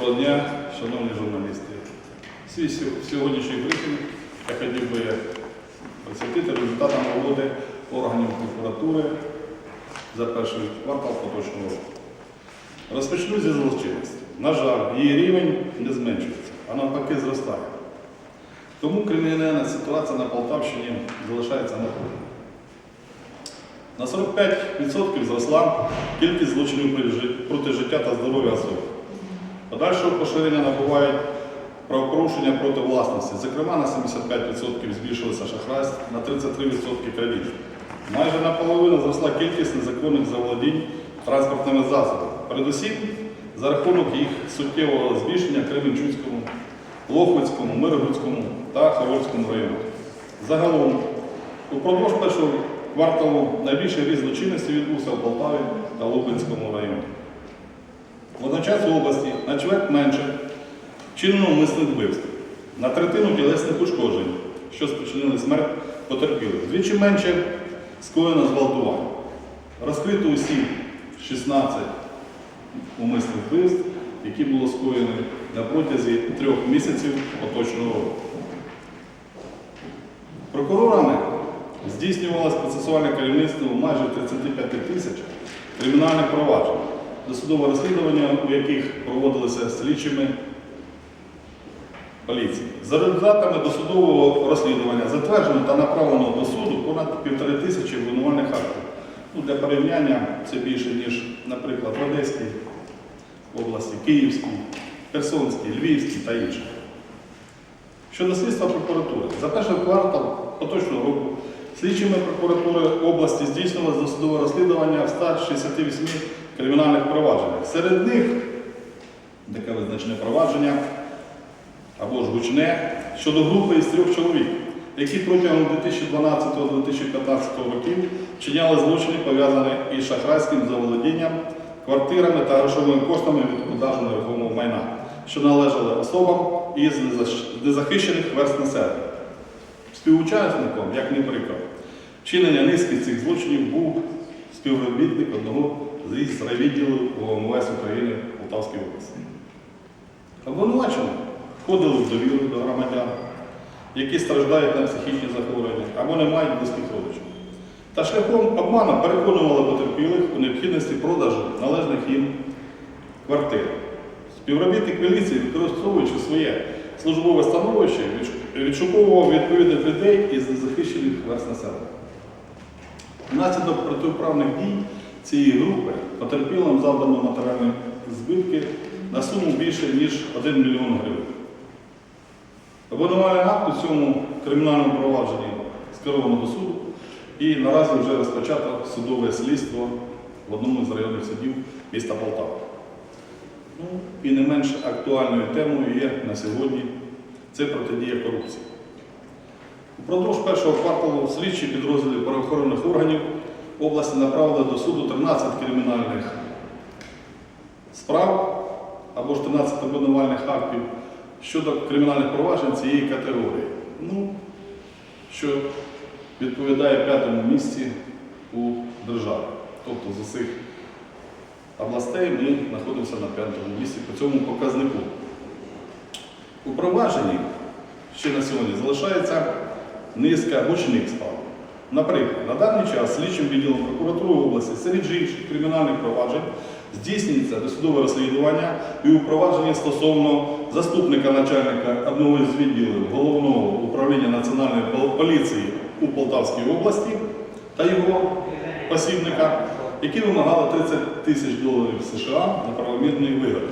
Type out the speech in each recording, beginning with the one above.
Доброго дня, шановні журналісти. Свій сьогоднішній брифінг я хотів би присвятити результатам роботи органів прокуратури за перший квартал поточного року. Розпочну зі злочинності. На жаль, її рівень не зменшується, а навпаки зростає. Тому кримінальна ситуація на Полтавщині залишається напруженою. На 45% зросла кількість злочинів проти життя та здоров'я особи. Подальшого поширення набувають правопорушення проти власності. Зокрема, на 75% збільшилося шахрайств, на 33% крадіжок. Майже наполовину зросла кількість незаконних заволодінь транспортними засобами. Передусім, за рахунок їх суттєвого збільшення Кременчуцькому, Лохвицькому, Миргородському та Хаворському районах. Загалом, упродовж першого кварталу найбільший ріст злочинності відбувся в Полтаві та Лубенському районі. Водночас в області на чверть менше умисних вбивств, на третину тілесних ушкоджень, що спричинили смерть потерпілих. Двічі менше скоєно зґвалтувань. Розкрито усі 16 умисних вбивств, які було скоєні на протязі трьох місяців поточного року. Прокурорами здійснювалось процесуальне керівництво майже 35 тисяч кримінальних проваджень, досудове розслідування, у яких проводилися слідчими поліції. За результатами досудового розслідування затверджено та направлено до суду понад півтори тисячі обвинувальних актів. Ну, для порівняння це більше, ніж, наприклад, в Одеській області, Київській, Херсонській, Львівській та інших. Щодо слідства прокуратури, за перший квартал поточного року слідчими прокуратури області здійснилось досудове розслідування в 168 кримінальних провадженнях. Серед них таке визначне провадження або ж гучне щодо групи із трьох чоловік, які протягом 2012-2015 років вчиняли злочини, пов'язані із шахрайським заволодінням квартирами та грошовими коштами від продажу нерухомого майна, що належали особам із незахищених верст населення. Співучасником, як не прикро, вчинення низки цих злочинів співробітник одного з райвідділів ОМВС України Полтавській області. Обвинувачені входили в довіру до громадян, які страждають на психічні захворювання або не мають близьких родичів. Та шляхом обману переконували потерпілих у необхідності продажу належних їм квартир. Співробітник міліції, використовуючи своє службове становище, відшуковував відповідних людей із незахищених верст населення. Внаслідок протиправних дій цієї групи потерпілим завдано матеріальні збитки на суму більше, ніж 1 мільйон гривень. Обвинувальний акт у цьому кримінальному провадженні скеровано до суду і наразі вже розпочато судове слідство в одному з районних судів міста Полтава. Ну, і не менш актуальною темою є на сьогодні це протидія корупції. Упродовж першого кварталу слідчі підрозділи правоохоронних органів області направили до суду 13 кримінальних справ або ж 13 обвинувальних актів щодо кримінальних проваджень цієї категорії. Ну, що відповідає п'ятому місці у державі. Тобто з усіх областей ми знаходимося на п'ятому місці по цьому показнику. У провадженні ще на сьогодні залишається низка гучних справ. Наприклад, на даний час слідчим відділом прокуратури області серед інших кримінальних проваджень здійснюється досудове розслідування і упровадження стосовно заступника начальника одного із відділів головного управління національної поліції у Полтавській області та його посібника, які вимагали 30 тисяч доларів США на правомірний вигод.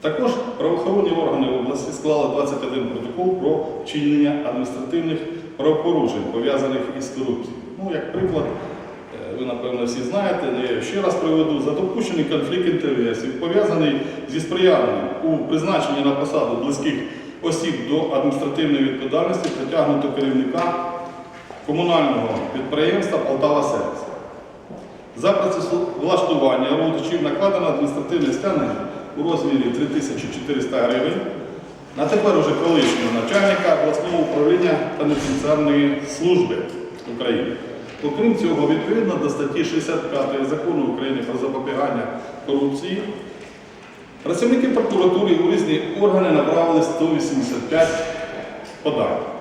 Також правоохоронні органи області склали 21 протокол про вчинення адміністративних правопорушень, пов'язаних із корупцією. Ну, як приклад, е, ви напевно всі знаєте, я ще раз приведу, за допущений конфлікт інтересів, пов'язаний зі сприянням у призначенні на посаду близьких осіб до адміністративної відповідальності притягнуто керівника комунального підприємства Полтава Сервіс. За працевлаштування родичів накладено адміністративне стягнення у розмірі 3400 гривень на тепер уже колишнього начальника обласного управління пенітенціарної служби України. Окрім цього, відповідно до статті 65 закону України про запобігання корупції, Працівники прокуратури у різні органи направили 185 подань.